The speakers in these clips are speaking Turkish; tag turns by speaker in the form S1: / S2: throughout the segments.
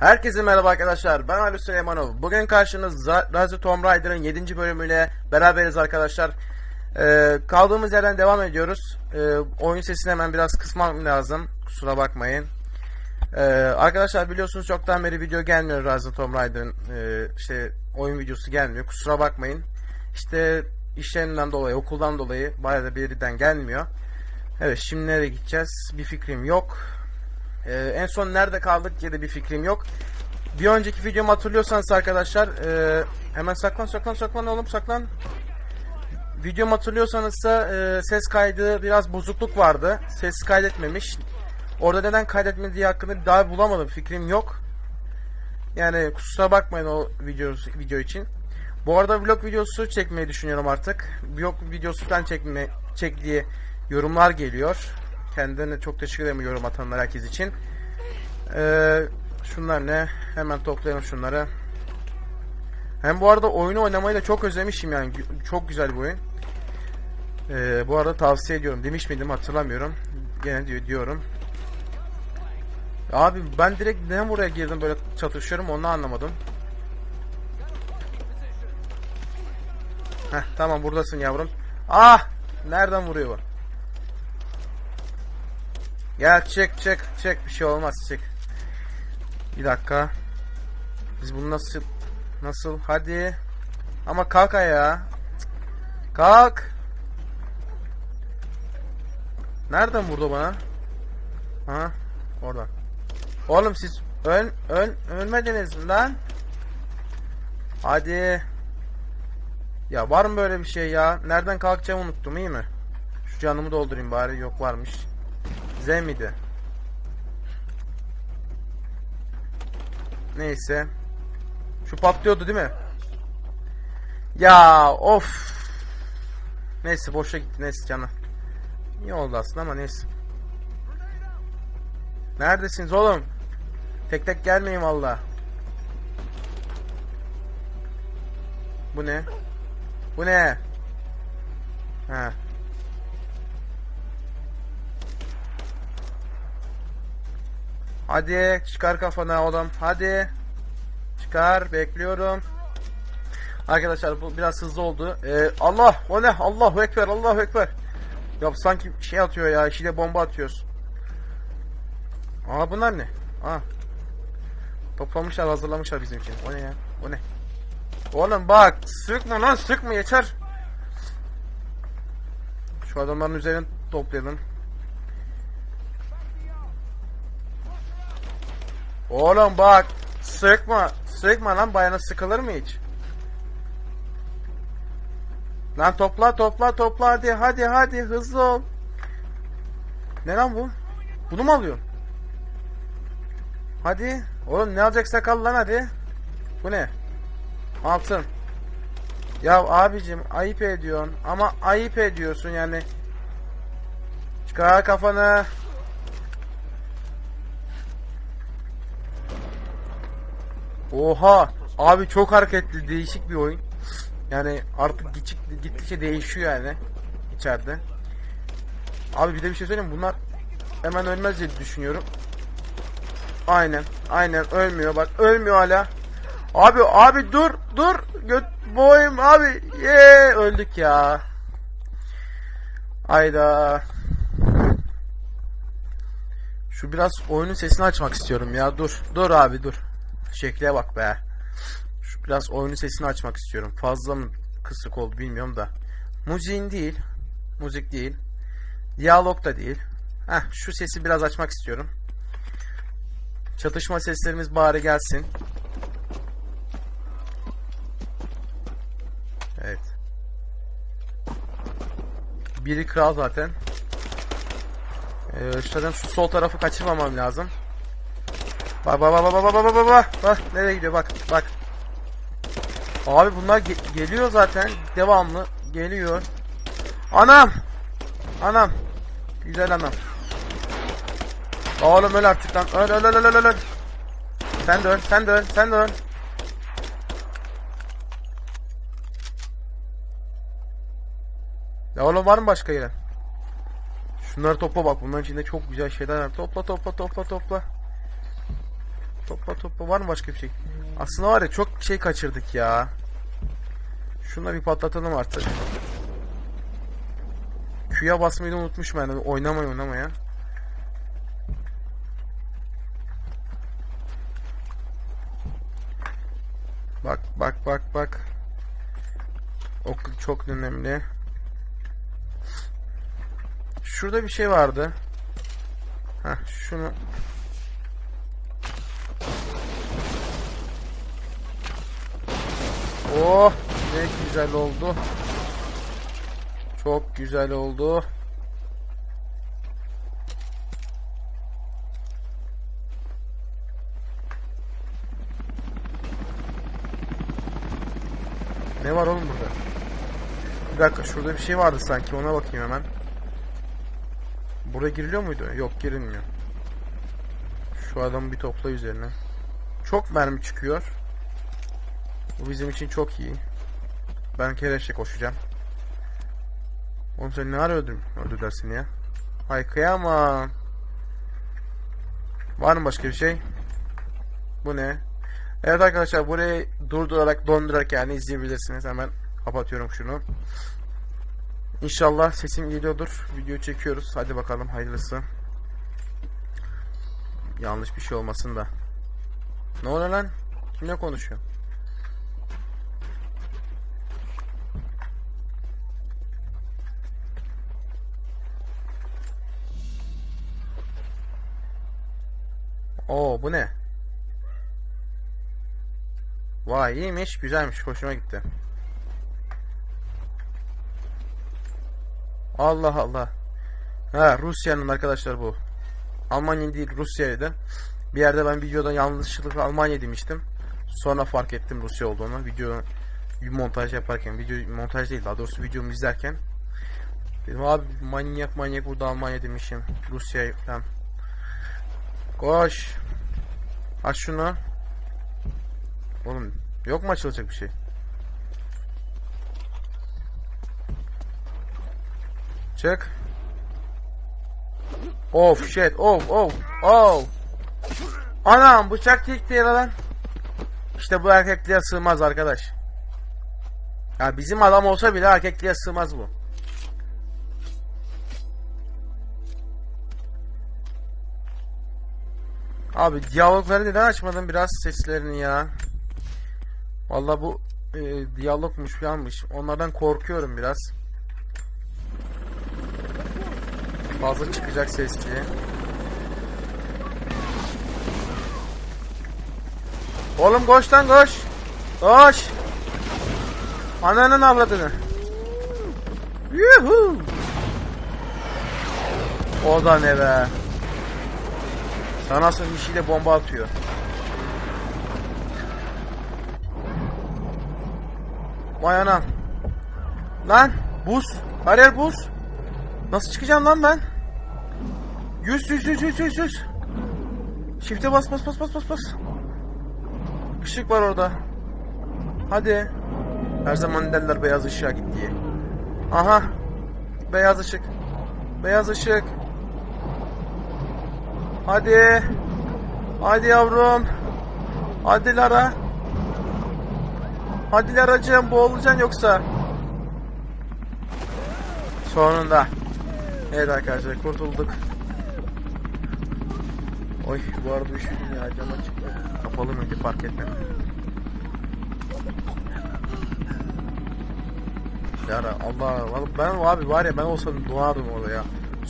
S1: Herkese merhaba arkadaşlar. Ben Ali Süleymanov. Bugün karşınızda Rise Tomb Raider'ın 7. bölümüyle beraberiz arkadaşlar. Ee, kaldığımız yerden devam ediyoruz. Ee, oyun sesini hemen biraz kısmam lazım. Kusura bakmayın. Ee, arkadaşlar biliyorsunuz çoktan beri video gelmiyor Rise Tomb Raider'ın e, işte oyun videosu gelmiyor. Kusura bakmayın. İşte işlerinden dolayı, okuldan dolayı bayağı da birden gelmiyor. Evet şimdi nereye gideceğiz? Bir fikrim yok. Ee, en son nerede kaldık ya da bir fikrim yok. Bir önceki videomu hatırlıyorsanız arkadaşlar e, hemen saklan saklan saklan oğlum saklan. Videomu hatırlıyorsanız da e, ses kaydı biraz bozukluk vardı. Ses kaydetmemiş. Orada neden kaydetmediği hakkında daha bulamadım. Fikrim yok. Yani kusura bakmayın o video, video için. Bu arada vlog videosu çekmeyi düşünüyorum artık. Vlog videosu falan çekme, çek diye yorumlar geliyor. Kendilerine çok teşekkür ederim yorum atanlar herkes için. Ee, şunlar ne? Hemen toplayalım şunları. Hem bu arada oyunu oynamayı da çok özlemişim yani. Çok güzel bir oyun. Ee, bu arada tavsiye ediyorum. Demiş miydim hatırlamıyorum. Gene diyor, diyorum. Abi ben direkt neden buraya girdim böyle çatışıyorum onu anlamadım. Heh tamam buradasın yavrum. Ah! Nereden vuruyor bu? Ya çek çek çek bir şey olmaz çek. Bir dakika. Biz bunu nasıl nasıl hadi. Ama kalk ayağa. Kalk. Nereden vurdu bana? Ha oradan. Oğlum siz öl öl ölmediniz lan? Hadi. Ya var mı böyle bir şey ya? Nereden kalkacağımı unuttum iyi mi? Şu canımı doldurayım bari yok varmış. Z miydi? Neyse. Şu patlıyordu değil mi? Ya of. Neyse boşa gitti neyse canı. İyi oldu aslında ama neyse. Neredesiniz oğlum? Tek tek gelmeyin valla. Bu ne? Bu ne? Ha. Hadi çıkar kafana oğlum. Hadi. Çıkar. Bekliyorum. Arkadaşlar bu biraz hızlı oldu. Ee, Allah o ne? Allahu Ekber. Allahu Ekber. Ya sanki şey atıyor ya. İşiyle bomba atıyoruz. Aa bunlar ne? Aa. Toplamışlar hazırlamışlar bizim için. O ne ya? O ne? Oğlum bak sıkma lan sıkma yeter. Şu adamların üzerine toplayalım. Oğlum bak sıkma sıkma lan bayana sıkılır mı hiç? Lan topla topla topla hadi hadi hadi hızlı ol. Ne lan bu? Bunu mu alıyorsun? Hadi. Oğlum ne alacaksak al lan hadi. Bu ne? Altın. Ya abicim ayıp ediyorsun ama ayıp ediyorsun yani. Çıkar kafanı. Oha! Abi çok hareketli, değişik bir oyun. Yani artık gittikçe, gittikçe değişiyor yani içeride. Abi bir de bir şey söyleyeyim? Bunlar hemen ölmez diye düşünüyorum. Aynen, aynen ölmüyor. Bak ölmüyor hala. Abi abi dur dur göt boyum abi ye öldük ya. Ayda. Şu biraz oyunun sesini açmak istiyorum ya. Dur. Dur abi dur. Şekle bak be. Şu biraz oyunun sesini açmak istiyorum. Fazla mı kısık oldu bilmiyorum da. Müziğin değil. Müzik değil. Diyalog da değil. Heh, şu sesi biraz açmak istiyorum. Çatışma seslerimiz bari gelsin. Evet. Biri kral zaten. Ee, şu sol tarafı kaçırmamam lazım. Bak bak bak bak bak bak bak bak bak nereye gidiyor bak bak. Abi bunlar ge- geliyor zaten devamlı geliyor. Anam. Anam. Güzel anam. Oğlum öl artık lan. Öl öl öl öl öl öl. Sen de öl sen de öl sen de öl. Ya oğlum var mı başka yere? Şunları topla bak bunların içinde çok güzel şeyler var. Topla topla topla topla. Topla topla var mı başka bir şey? Aslında var ya çok şey kaçırdık ya. Şunları bir patlatalım artık. Q'ya basmayı da unutmuşum yani oynamaya oynamaya. Bak bak bak bak. O çok önemli. Şurada bir şey vardı. Heh, şunu Oh ne güzel oldu. Çok güzel oldu. Ne var oğlum burada? Bir dakika şurada bir şey vardı sanki ona bakayım hemen. Buraya giriliyor muydu? Yok girilmiyor. Şu adamı bir topla üzerine. Çok mermi çıkıyor. Bu bizim için çok iyi. Ben kereşe koşacağım. Oğlum sen ne ara öldün? Öldü dersin ya. Hay kıyamam. Var mı başka bir şey? Bu ne? Evet arkadaşlar burayı durdurarak dondurarak yani izleyebilirsiniz. Hemen kapatıyorum şunu. İnşallah sesim geliyordur. Video çekiyoruz. Hadi bakalım hayırlısı. Yanlış bir şey olmasın da. Ne oluyor lan? Kimle konuşuyor? Oo bu ne? Vay iyiymiş, güzelmiş, hoşuma gitti. Allah Allah. Ha Rusya'nın arkadaşlar bu. Almanya değil Rusya'ydı. Bir yerde ben videoda yanlışlıkla Almanya demiştim. Sonra fark ettim Rusya olduğunu. Video montaj yaparken, video montaj değil daha doğrusu videomu izlerken. Dedim abi manyak manyak burada Almanya demişim. Rusya falan. Koş. Aç şunu. Oğlum yok mu açılacak bir şey? Çık. Of shit of of of. Anam bıçak çekti ya lan. İşte bu erkekliğe sığmaz arkadaş. Ya bizim adam olsa bile erkekliğe sığmaz bu. Abi diyalogları neden açmadın biraz seslerini ya? Vallahi bu e, diyalogmuş yanmış. Onlardan korkuyorum biraz. Fazla çıkacak ses diye. Oğlum koş lan koş. Koş. Ananın avradını. Yuhu. O da ne be. Sana bir şeyle bomba atıyor. Vay anam. Lan buz. Her buz. Nasıl çıkacağım lan ben? Yüz yüz yüz yüz yüz yüz. Shift'e bas bas bas bas bas bas. Işık var orada. Hadi. Her zaman derler beyaz ışığa git diye. Aha. Beyaz ışık. Beyaz ışık. Hadi. Hadi yavrum. Hadi Lara. Hadi Laracığım boğulacaksın yoksa. Sonunda. Evet arkadaşlar kurtulduk. Oy bu arada üşüdüm ya cam açık. Kapalı mıydı fark etmedim. Lara Allah ben abi var ya ben olsam doğardım orada ya.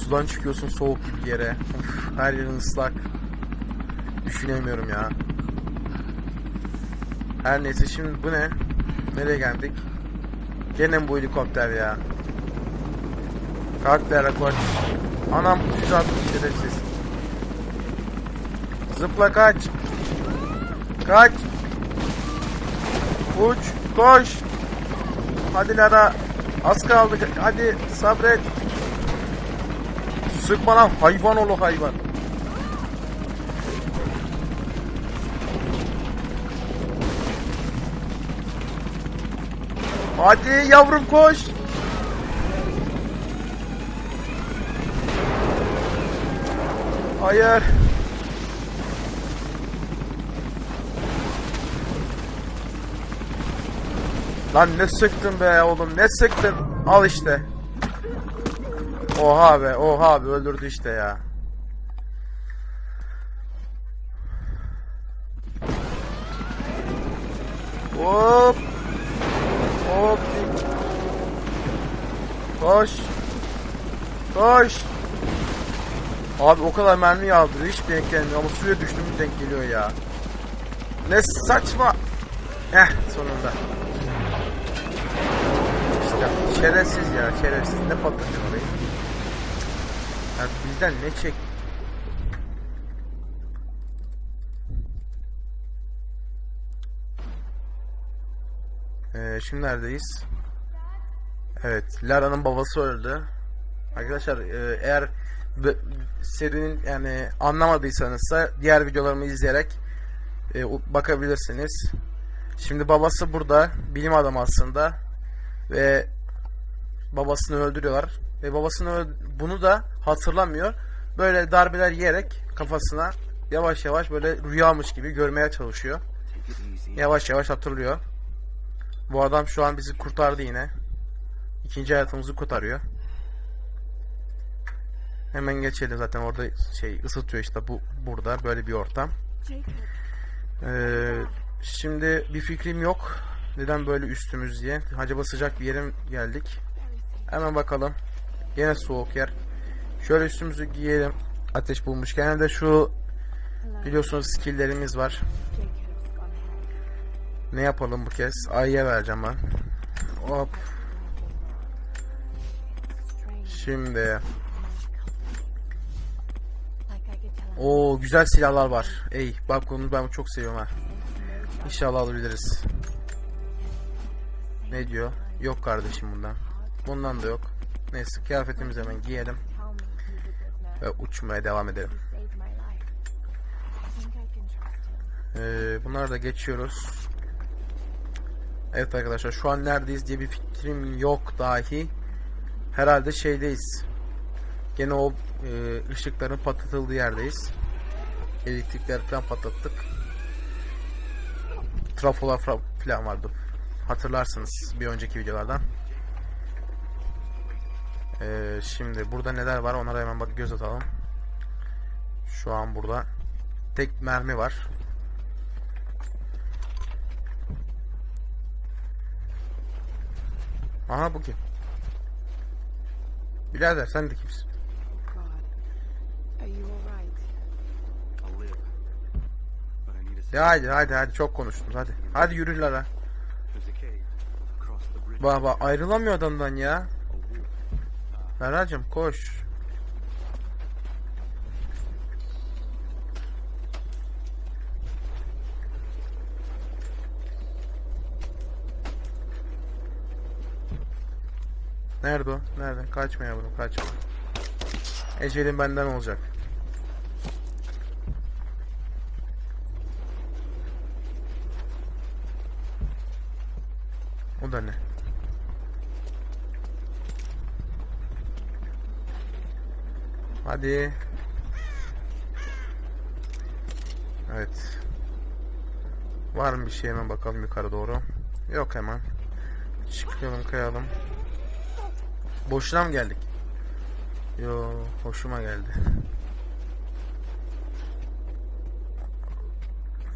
S1: Sudan çıkıyorsun soğuk bir yere. Uf, her yerin ıslak. Düşünemiyorum ya. Her neyse şimdi bu ne? Nereye geldik? Gene bu helikopter ya? Kalk Lara koş. Anam füze atmış şerefsiz. Zıpla kaç. Kaç. Uç. Koş. Hadi Lara. Az kaldı. Hadi sabret. Sıkma lan hayvan oğlu hayvan. Hadi yavrum koş. Hayır. Lan ne sıktın be oğlum ne sıktın. Al işte. Oha be oha be öldürdü işte ya. Hop. Hop. Koş. Koş. Abi o kadar mermi yağdırıyor hiç denk gelmiyor ama suya düştüm denk geliyor ya. Ne saçma. Heh sonunda. İşte şerefsiz ya şerefsiz ne patlatıyor bizden ne çek? Ee, şimdi neredeyiz? Evet, Lara'nın babası öldü. Arkadaşlar e, eğer serinin yani anlamadıysanız da diğer videolarımı izleyerek e, bakabilirsiniz. Şimdi babası burada, bilim adamı aslında ve babasını öldürüyorlar ve babasını bunu da hatırlamıyor. Böyle darbeler yiyerek kafasına yavaş yavaş böyle rüyamış gibi görmeye çalışıyor. Yavaş yavaş hatırlıyor. Bu adam şu an bizi kurtardı yine. İkinci hayatımızı kurtarıyor. Hemen geçelim zaten orada şey ısıtıyor işte bu burada böyle bir ortam. Ee, şimdi bir fikrim yok. Neden böyle üstümüz diye. Acaba sıcak bir yere geldik? Hemen bakalım. Yine soğuk yer. Şöyle üstümüzü giyelim. Ateş bulmuşken hem de şu biliyorsunuz skilllerimiz var. Ne yapalım bu kez? Ayıya vereceğim ben. Hop. Şimdi. O güzel silahlar var. Ey bak bunu ben çok seviyorum ha. İnşallah alabiliriz. Ne diyor? Yok kardeşim bundan. Bundan da yok. Neyse kıyafetimizi hemen giyelim ve uçmaya devam edelim. Ee, bunları da geçiyoruz. Evet arkadaşlar şu an neredeyiz diye bir fikrim yok dahi. Herhalde şeydeyiz. Gene o e, ışıkların patlatıldığı yerdeyiz. Elektrikler falan patlattık. Trafolar falan vardı. Hatırlarsınız bir önceki videolardan. Ee, şimdi burada neler var onlara hemen bak göz atalım. Şu an burada tek mermi var. Aha bu kim? Birader sen de kimsin? Ya hadi hadi hadi çok konuştunuz hadi. Hadi yürü Lara.
S2: There's a cave across the bridge.
S1: Bak bak ayrılamıyor adamdan ya. Laracım koş. Nerede o? Nerede? Kaçma yavrum kaçma. Ecelin benden olacak. O da ne? Hadi. Evet. Var mı bir şey hemen bakalım yukarı doğru. Yok hemen. Çıkalım kayalım. Boşuna mı geldik? Yo hoşuma geldi.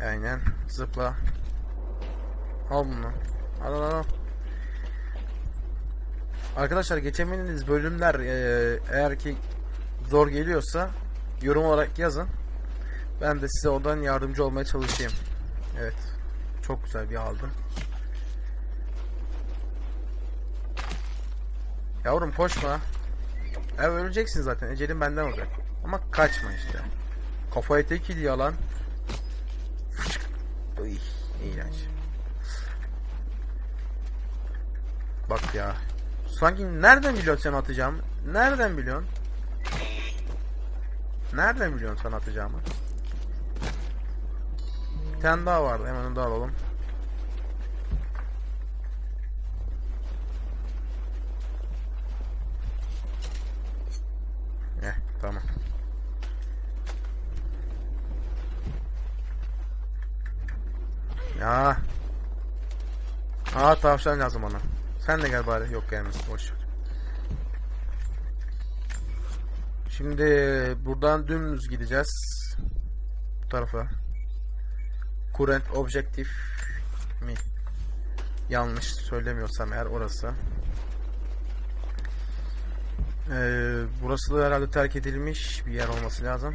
S1: Aynen. Zıpla. Al bunu. Al al al. Arkadaşlar geçemediğiniz bölümler eee, eğer ki zor geliyorsa yorum olarak yazın. Ben de size oradan yardımcı olmaya çalışayım. Evet. Çok güzel bir aldım. Yavrum koşma. Ya öleceksin zaten. Ecelin benden olacak. Ama kaçma işte. Kafayı tek iliyor lan. Fışk. Uy, iğrenç. Bak ya. Sanki nereden biliyorsun sen atacağımı? Nereden biliyorsun? Nereden biliyorsun sen atacağımı? Bir tane daha vardı. Hemen onu da alalım. Eh tamam. Ya. Aa tavşan lazım ona. Sen de gel bari. Yok gelmesin. Boş. Şimdi buradan dümdüz gideceğiz. Bu tarafa. Current objective mi? Yanlış söylemiyorsam eğer orası. Ee, burası da herhalde terk edilmiş bir yer olması lazım.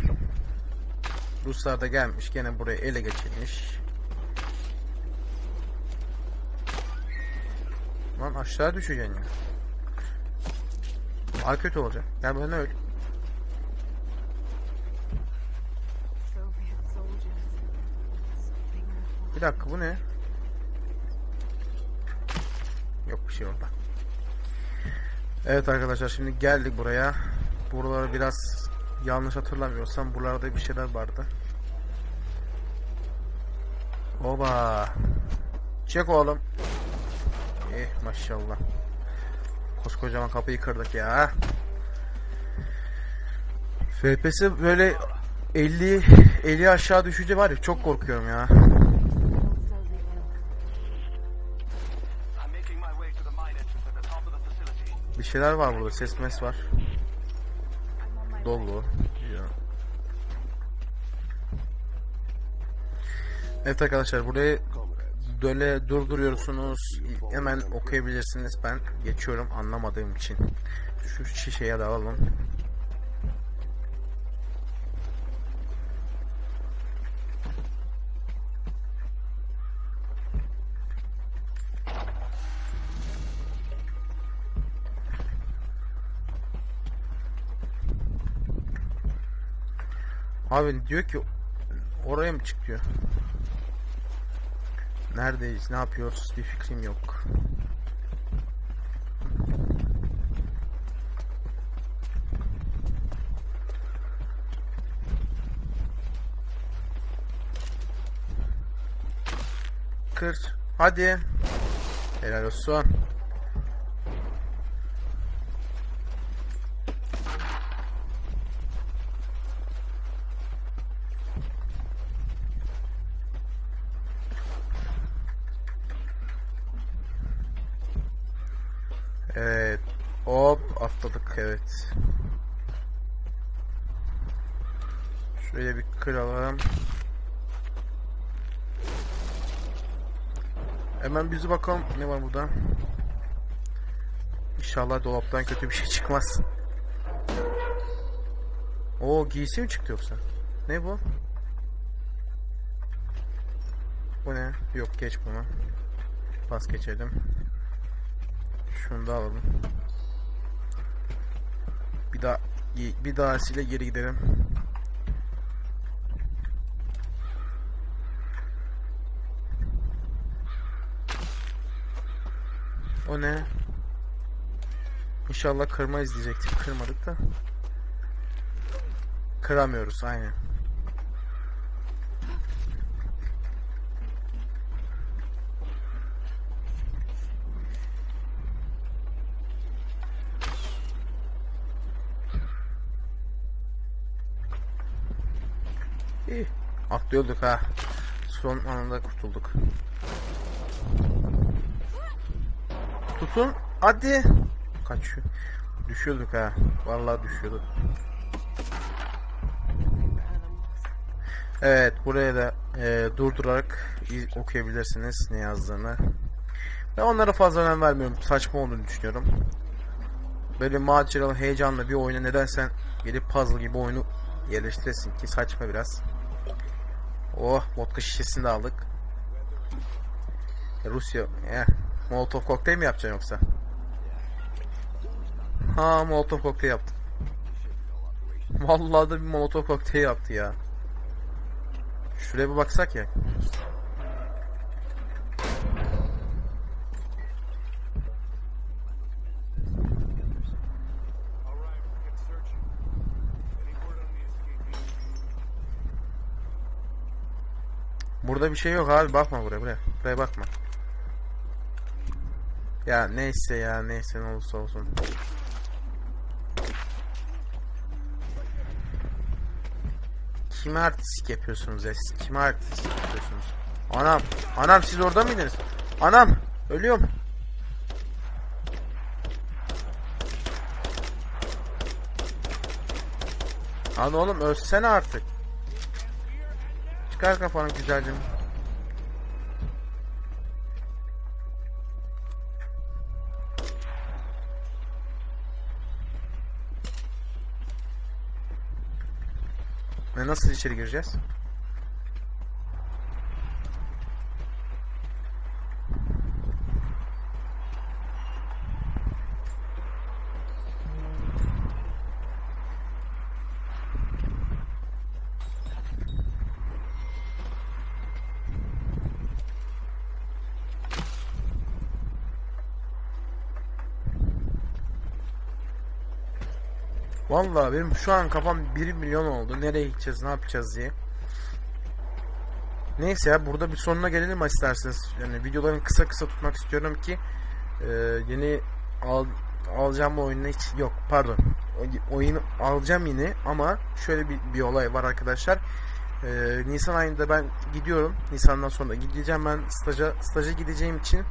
S1: Ruslar da gelmiş. Gene burayı ele geçirmiş. Lan aşağı düşeceksin ya. Daha kötü olacak. Gel bana öl. Bir dakika bu ne? Yok bir şey orada. Evet arkadaşlar şimdi geldik buraya. Buraları biraz yanlış hatırlamıyorsam buralarda bir şeyler vardı. Oba. Çek oğlum. Eh maşallah. Koskocaman kapıyı kırdık ya. FPS böyle 50 50 aşağı düşünce var ya çok korkuyorum ya. Bir şeyler var burada. Ses mes var. Dolu. Ya. Evet arkadaşlar burayı böyle durduruyorsunuz. Hemen okuyabilirsiniz. Ben geçiyorum anlamadığım için. Şu şişeye de alalım. Abi diyor ki oraya mı çık diyor. Neredeyiz? Ne yapıyoruz? Bir fikrim yok. Kır. Hadi. Helal olsun. Evet. Hop atladık evet. Şöyle bir kıralım. Hemen bizi bakalım ne var burada. İnşallah dolaptan kötü bir şey çıkmaz. O giysi mi çıktı yoksa? Ne bu? Bu ne? Yok geç bunu. Pas geçelim. Şunu da alalım. Bir daha bir dahasiyle geri gidelim. O ne? İnşallah kırmayız diyecektik. Kırmadık da. Kıramıyoruz aynen. İyi. Atlıyorduk ha. Son anında kurtulduk. Tutun. Hadi. Kaçıyor. Düşüyorduk ha. Vallahi düşüyorduk. Evet buraya da e, durdurarak iz- okuyabilirsiniz ne yazdığını. Ben onlara fazla önem vermiyorum. Saçma olduğunu düşünüyorum. Böyle maceralı, heyecanlı bir oyuna neden sen gelip puzzle gibi oyunu yerleştiresin ki saçma biraz. Oh vodka şişesini de aldık. E, Rusya eh, Molotov kokteyl mi yapacaksın yoksa? Ha Molotov kokteyl yaptı. Vallahi da bir Molotov kokteyl yaptı ya. Şuraya bir baksak ya. Burada bir şey yok abi bakma buraya buraya. Buraya bakma. Ya neyse ya neyse ne olursa olsun. Kime artistik yapıyorsunuz ya? Siz Kime artistik yapıyorsunuz? Anam, anam siz orada mıydınız? Anam, Ölüyorum. Lan oğlum ölsene artık. Çıkar kafanı güzelce. Ve nasıl içeri gireceğiz? Vallahi benim şu an kafam 1 milyon oldu. Nereye gideceğiz, ne yapacağız diye. Neyse ya burada bir sonuna gelelim isterseniz. Yani videolarını kısa kısa tutmak istiyorum ki e, yeni al, alacağım oyunu hiç yok pardon. O- oyunu alacağım yine ama şöyle bir, bir olay var arkadaşlar. E, Nisan ayında ben gidiyorum. Nisan'dan sonra gideceğim ben staja staja gideceğim için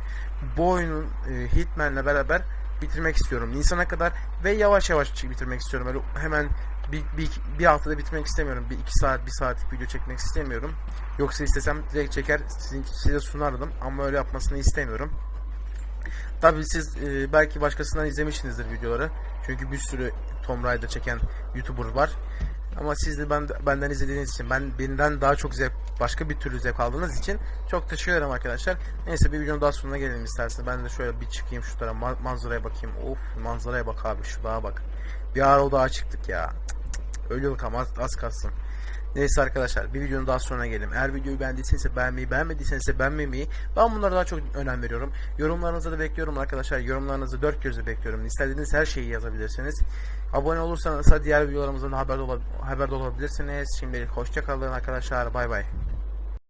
S1: bu oyunun e, Hitman'le beraber bitirmek istiyorum. Nisan'a kadar ve yavaş yavaş bitirmek istiyorum. Öyle hemen bir, bir, bir haftada bitirmek istemiyorum. Bir iki saat, bir saatlik video çekmek istemiyorum. Yoksa istesem direkt çeker sizin, size sunardım ama öyle yapmasını istemiyorum. Tabii siz e, belki başkasından izlemişsinizdir videoları. Çünkü bir sürü Tomb Raider çeken YouTuber var. Ama siz de ben, benden izlediğiniz için, ben benden daha çok zevk, başka bir türlü zevk aldığınız için çok teşekkür ederim arkadaşlar. Neyse bir videonun daha sonuna gelelim isterseniz. Ben de şöyle bir çıkayım şu tarafa ma- manzaraya bakayım. Of manzaraya bak abi şu dağa bak. Bir ara o dağa çıktık ya. Ölüyorduk ama az, az kalsın. Neyse arkadaşlar bir videonun daha sonuna gelelim. Eğer videoyu beğendiyseniz beğenmeyi, beğenmediyseniz beğenmemeyi. Ben bunlara daha çok önem veriyorum. Yorumlarınızı da bekliyorum arkadaşlar. Yorumlarınızı dört gözle bekliyorum. İstediğiniz her şeyi yazabilirsiniz. Abone olursanız diğer videolarımızdan haberdar, ola- haberdar olabilirsiniz. Şimdilik hoşça kalın arkadaşlar. Bay bay.